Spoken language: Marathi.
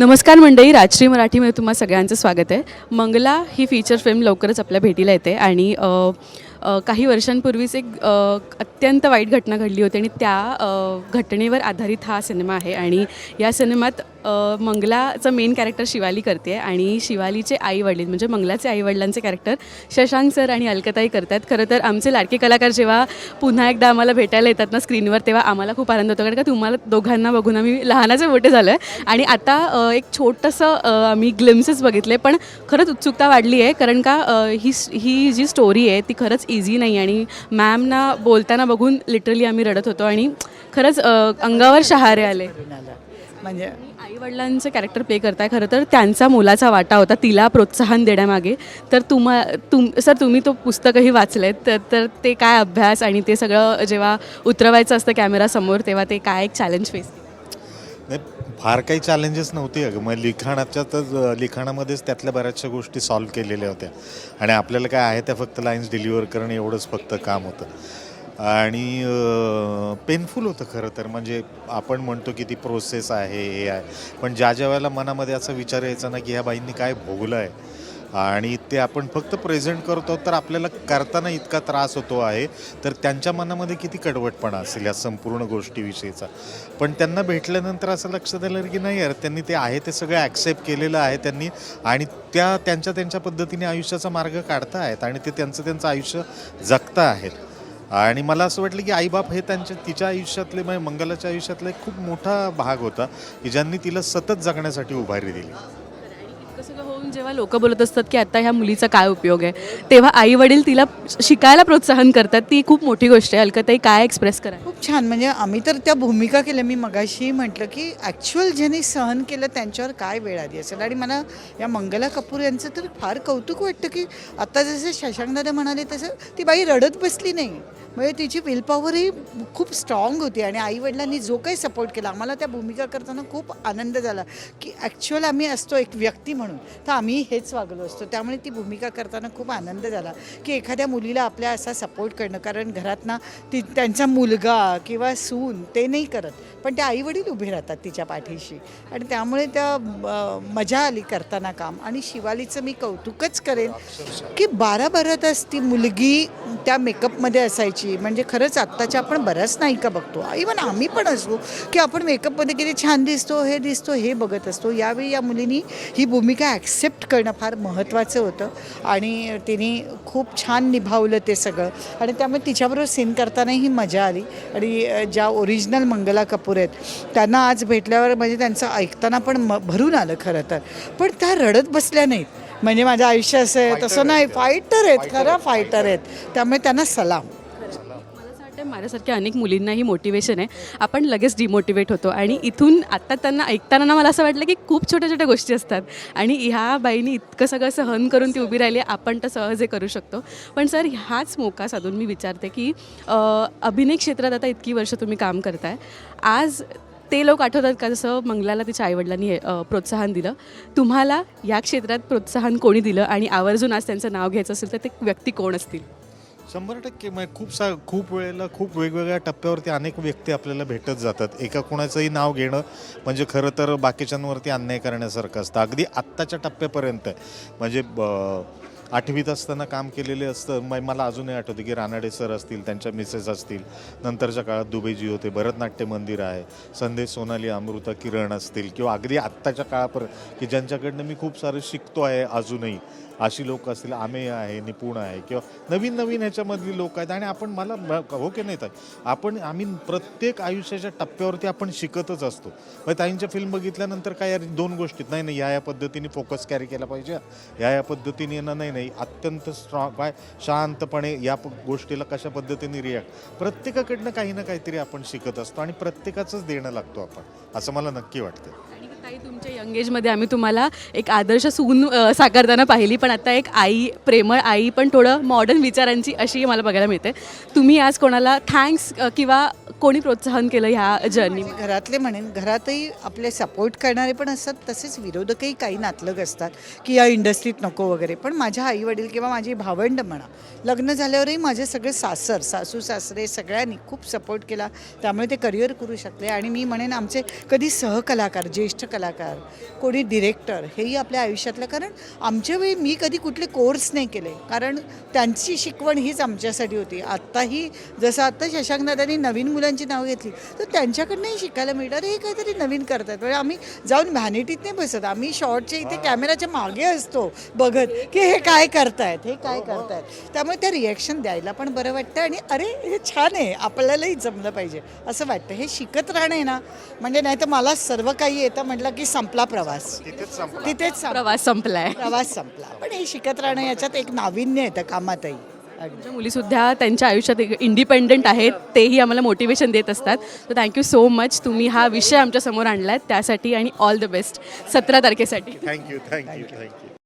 नमस्कार मंडळी राजश्री मराठीमध्ये तुम्हाला सगळ्यांचं स्वागत आहे. मंगला ही फीचर फिल्म लवकरच आपल्या भेटीला येते आणि काही वर्षांपूर्वीच एक अत्यंत वाईट घटना घडली होती आणि त्या घटनेवर आधारित हा सिनेमा आहे आणि या सिनेमात मंगलाचं मेन कॅरेक्टर शिवाली करते आणि शिवालीचे आई वडील म्हणजे मंगलाचे आई वडिलांचे कॅरेक्टर शशांक सर आणि अलकताई करतात. खरं तर आमचे लाडके कलाकार जेव्हा पुन्हा एकदा आम्हाला भेटायला येतात ना स्क्रीनवर तेव्हा आम्हाला खूप आनंद होतो. कारण का तुम्हाला दोघांना बघून आम्ही लहानाचे मोठे झालो आहे आणि आता एक छोटंसं आम्ही ग्लिम्सेस बघितले. पण खरंच उत्सुकता वाढली आहे कारण का ही ही जी स्टोरी आहे ती खरंच इझी नाही आणि मॅमना बोलताना बघून लिटरली आम्ही रडत होतो आणि खरंच अंगावर शहारे आले. म्हणजे आई वडिलांचं कॅरेक्टर प्ले करताय खरं तर त्यांचा मोलाचा वाटा होता तिला प्रोत्साहन देण्यामागे. तर तुम्हा तुम सर तुम्ही तो पुस्तकही वाचलेत तर तर ते काय अभ्यास आणि ते सगळं जेव्हा उतरवायचं असतं कॅमेरासमोर तेव्हा ते काय एक चॅलेंज फेस नाही फार काही चॅलेंजेस नव्हती अगं. मग लिखाणाच्यातच लिखाणामध्येच त्यातल्या बऱ्याचशा गोष्टी सॉल्व्ह केलेल्या होत्या. आणि आपल्याला काय आहे त्या फक्त लाईन्स डिलिव्हर करणं एवढंच फक्त काम होतं. आणि पेनफुल होतं खरं तर. म्हणजे आपण म्हणतो की ती प्रोसेस आहे हे आहे. पण ज्या ज्या वेळेला मनामध्ये असा विचार यायचा ना की ह्या बाईंनी काय भोगलं आहे आणि ते आपण फक्त प्रेझेंट करतो तर आपल्याला करताना इतका त्रास होतो आहे. तर त्यांच्या मनामध्ये किती कडवटपणा असेल या संपूर्ण गोष्टीविषयीचा? पण त्यांना भेटल्यानंतर असं लक्षात आलं की नाही यार त्यांनी ते आहे ते सगळं ॲक्सेप्ट केलेलं आहे त्यांनी. आणि त्या त्यांच्या त्यांच्या पद्धतीने आयुष्याचा मार्ग काढता आहेत आणि ते त्यांचं त्यांचं आयुष्य जगता आहेत आणि मला असं वाटलं की आईबाप हे त्यांच्या तिच्या आयुष्यातले म्हणजे मंगलाच्या आयुष्यातला एक खूप मोठा भाग होता की ज्यांनी तिला सतत जगण्यासाठी उभारी दिली. सगळं होऊन जेव्हा लोक बोलत असतात की आता ह्या मुलीचा काय उपयोग आहे तेव्हा आई वडील तिला शिकायला प्रोत्साहन करतात. ती खूप मोठी गोष्ट आहे. अलकताई काय एक्सप्रेस करा? खूप छान. म्हणजे आम्ही तर त्या भूमिका केल्या. मी मगाशी म्हटलं की ॲक्च्युअल ज्यांनी सहन केलं त्यांच्यावर काय वेळ आली असेल? आणि मला या मंगला कपूर यांचं तर फार कौतुक वाटतं की आता जसं शशांक दादा म्हणाले तसं ती बाई रडत बसली नाही. म्हणजे तिची विल पॉवरही खूप स्ट्रॉंग होती आणि आईवडिलांनी जो काही सपोर्ट केला आम्हाला त्या भूमिका करताना खूप आनंद झाला की ॲक्च्युअल आम्ही असतो एक व्यक्ती म्हणून. तर आम्ही हेच वागलो असतो. त्यामुळे ती भूमिका करताना खूप आनंद झाला की एखाद्या मुलीला आपल्या असा सपोर्ट करणं कारण घरात ना ती त्यांचा मुलगा किंवा सून ते नाही करत पण ते आईवडील उभे राहतात तिच्या पाठीशी. आणि त्यामुळे त्या मजा आली करताना काम. आणि शिवालीचं मी कौतुकच करेन की बारा बारा तास ती मुलगी त्या मेकअपमध्ये असायची. म्हणजे खरंच आत्ताच्या आपण बऱ्याच नायिका बघतो. इवन आम्ही पण असू की आपण मेकअपमध्ये किती छान दिसतो हे दिसतो हे बघत असतो. यावेळी या मुलीनी ही भूमिका ॲक्सेप्ट करणं फार महत्त्वाचं होतं आणि तिने खूप छान निभावलं ते सगळं. आणि त्यामुळे तिच्याबरोबर सीन करतानाही मजा आली. आणि ज्या ओरिजिनल मंगला कपूर आहेत त्यांना आज भेटल्यावर म्हणजे त्यांचं ऐकताना पण म भरून आलं खरं तर. पण त्या रडत बसल्या नाहीत. म्हणजे माझं आयुष्य असं आहे तसं नाही फायटर आहेत खरं फायटर आहेत. त्यामुळे त्यांना सलाम. मला असं वाटतं माझ्यासारख्या अनेक मुलींनाही मोटिवेशन आहे. आपण लगेच डिमोटिवेट होतो आणि इथून आत्ता त्यांना ऐकताना ना मला असं वाटलं की खूप छोट्या छोट्या गोष्टी असतात. आणि ह्या बाईनी इतकं सगळं सहन करून ती उभी राहिली आपण तर सहज हे करू शकतो. पण सर ह्याच मोका साधून मी विचारते की अभिनय क्षेत्रात आता इतकी वर्ष तुम्ही काम करताय. आज ते लोक आठवतात का? जसं मंगलाला तिच्या आईवडिलांनी प्रोत्साहन दिलं. तुम्हाला या क्षेत्रात प्रोत्साहन कोणी दिलं? आणि आवर्जून आज त्यांचं नाव घ्यायचं असेल तर ते व्यक्ती कोण असतील? शंभर टक्के. म्हणजे खूप सा खूप वेळेला खूप वेगवेगळ्या टप्प्यावरती अनेक व्यक्ती आपल्याला भेटत जातात. एका कोणाचंही नाव घेणं म्हणजे खरं तर बाकीच्यांवरती अन्याय करण्यासारखं असतं. अगदी आत्ताच्या टप्प्यापर्यंत. म्हणजे ब- आठवीत असताना काम केलेले असतं. म- मला अजूनही आठवतं की रानाडे सर असतील त्यांच्या मिसेस असतील. नंतरच्या काळात दुबेजी होते भरतनाट्य मंदिर आहे. संदेश सोनाली अमृता किरण असतील किंवा अगदी आत्ताच्या काळापर्यंत की ज्यांच्याकडनं मी खूप सारं शिकतो आहे अजूनही. अशी लोक असतील आमेय आहे निपुण आहे किंवा नवीन नवीन ह्याच्यामधली लोक आहेत. आणि आपण मला हो की नाही ताई? आपण आम्ही प्रत्येक आयुष्याच्या टप्प्यावरती आपण शिकतच असतो. मग ताईंच्या फिल्म बघितल्यानंतर काय दोन गोष्टीत? नाही नाही या या पद्धतीने फोकस कॅरी केला पाहिजे. या या पद्धतीने येणं नाही नाही अत्यंत स्ट्रॉंग काय शांतपणे या गोष्टीला कशा पद्धतीने रिॲक्ट प्रत्येकाकडनं काही ना काहीतरी आपण शिकत असतो आणि प्रत्येकाचंच देणं लागतो आपण. असं मला नक्की वाटतं आणि ताई तुमच्या यंग एजमध्ये आम्ही तुम्हाला एक आदर्श सून अ, साकारताना पाहिली पण आता एक आई प्रेमळ आई पण थोडं मॉडर्न विचारांची अशी मला बघायला मिळते. तुम्ही आज कोणाला थँक्स किंवा कोणी प्रोत्साहन केलं ह्या जर्नी घरातले म्हणेन घरातही आपले सपोर्ट करणारे पण असतात तसेच विरोधकही काही नातलग असतात की या इंडस्ट्रीत नको वगैरे. पण माझ्या आई वडील किंवा माझी भावंड म्हणा लग्न झाल्यावरही माझे सगळे सासर सासू सासरे सगळ्यांनी खूप सपोर्ट केला. त्यामुळे ते करिअर करू शकले. आणि मी म्हणेन आमचे कधी सहकलाकार ज्येष्ठ कलाकार कोणी डिरेक्टर हेही आपल्या आयुष्यातलं कारण आमच्या वेळी मी कधी कुठले कोर्स नाही केले. कारण त्यांची शिकवण हीच आमच्यासाठी होती. आत्ताही जसं आत्ता शशांक दादांनी नवीन मुलांची नावं घेतली तर त्यांच्याकडनंही शिकायला मिळतं. अरे हे काहीतरी नवीन करतात. म्हणजे आम्ही जाऊन व्हॅनिटीत नाही बसत. आम्ही शॉर्टच्या इथे कॅमेराच्या मागे असतो बघत की हे काय करतायत हे काय करतायत. त्यामुळे त्या रिॲक्शन द्यायला पण बरं वाटतं आणि अरे हे छान आहे. आपल्यालाही जमलं पाहिजे. असं वाटतं. हे शिकत राहणं आहे ना म्हणजे नाही तर मला सर्व काही येतं म्हटलं की संपला प्रवास. तिथेच संपला. तिथेच संपला. प्रवास संपलाय. प्रवास संपला. पण हे शिकत राहणं याच्यात एक नाविन्य येतं कामातही. तुमच्या मुलीसुद्धा त्यांच्या आयुष्यात इंडिपेंडंट आहेत तेही आम्हाला मोटिवेशन देत असतात. तर थँक्यू सो मच तुम्ही हा विषय आमच्यासमोर आहे त्यासाठी आणि ऑल द बेस्ट सतरा तारखेसाठी. Thank you thank you thank you